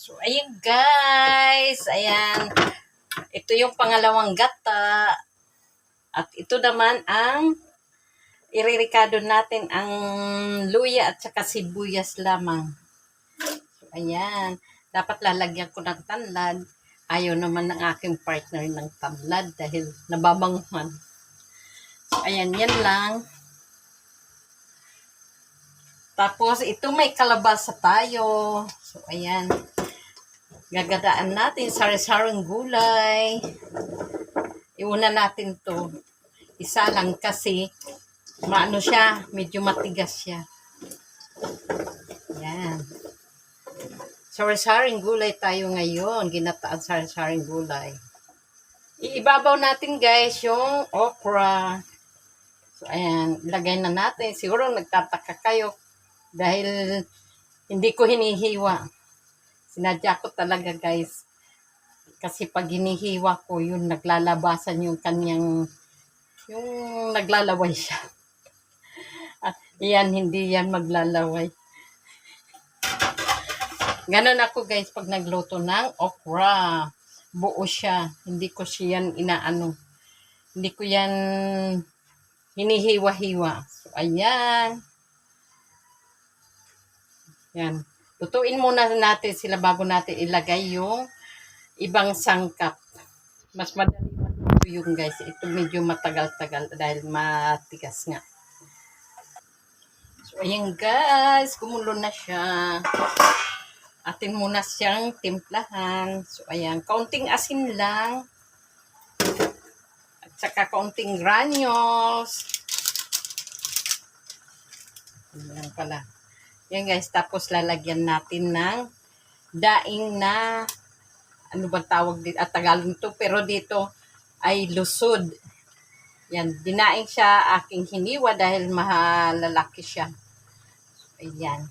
So, ayun guys. Ayan. Ito yung pangalawang gata. At ito naman ang iririkado natin ang luya at saka sibuyas lamang. So, ayan. Dapat lalagyan ko ng tanlad. Ayaw naman ng aking partner ng tanlad dahil nababanguhan. So, ayan. Yan lang. Tapos, ito may kalabasa tayo. So, ayan. Gagadaan natin sari-saring gulay. Iuna natin to. Isa lang kasi maano siya, medyo matigas siya. Yan. Sari-saring gulay tayo ngayon. Ginataan sari-saring gulay. Iibabaw natin guys yung okra. So, ayan. Ilagay na natin. Siguro nagtataka kayo dahil hindi ko hinihiwa. Sinadya ko talaga guys. Kasi pag hinihiwa ko, yun naglalabasan yung kanyang, yung naglalaway siya. At yan, hindi yan maglalaway. Ganon ako guys pag nagluto ng okra. Buo siya. Hindi ko siya inaano. Hindi ko yan hinihiwa-hiwa. So, ayan. Yan. Lutuin muna natin sila bago natin ilagay yung ibang sangkap. Mas madali maluto yung guys. Ito medyo matagal-tagal dahil matigas nga. So, ayan guys. Kumulo na siya. Atin muna siyang timplahan. So, ayan. Kaunting asin lang. At saka kaunting granules. Ayan pala. Yan guys, tapos lalagyan natin ng daing na ano ba tawag dito at Tagalog to pero dito ay lusod. Yan, dinaing siya aking hiniwa dahil mahalalaki siya. Ayan.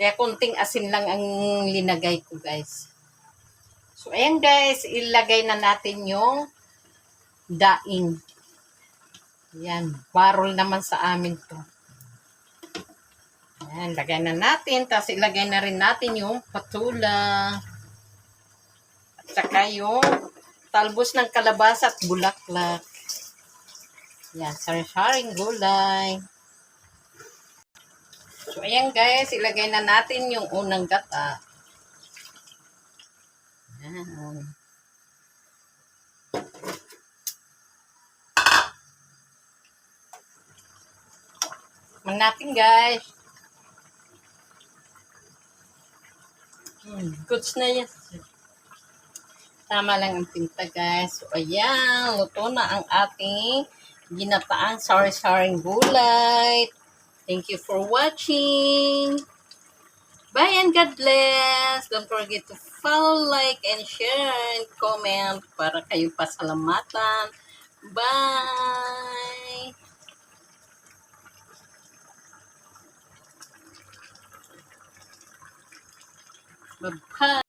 Kaya konting asin lang ang linagay ko guys. So ayan guys, ilagay na natin yung daing. Yan, barrel naman sa amin to. Ayan, lagay na natin. Tapos ilagay na rin natin yung patula. At saka yung talbos ng kalabasa at bulaklak. Yan, sari-saring gulay. So, ayan guys, ilagay na natin yung unang gata. Ayan. Man natin guys. Hmm, goods na yan. Tama lang ang tinta, guys. So, ayan. Luto na ang ating ginataang sari-saring gulay. Thank you for watching. Bye and God bless. Don't forget to follow, like, and share, and comment para kayo pasalamatan. Bye! แบบ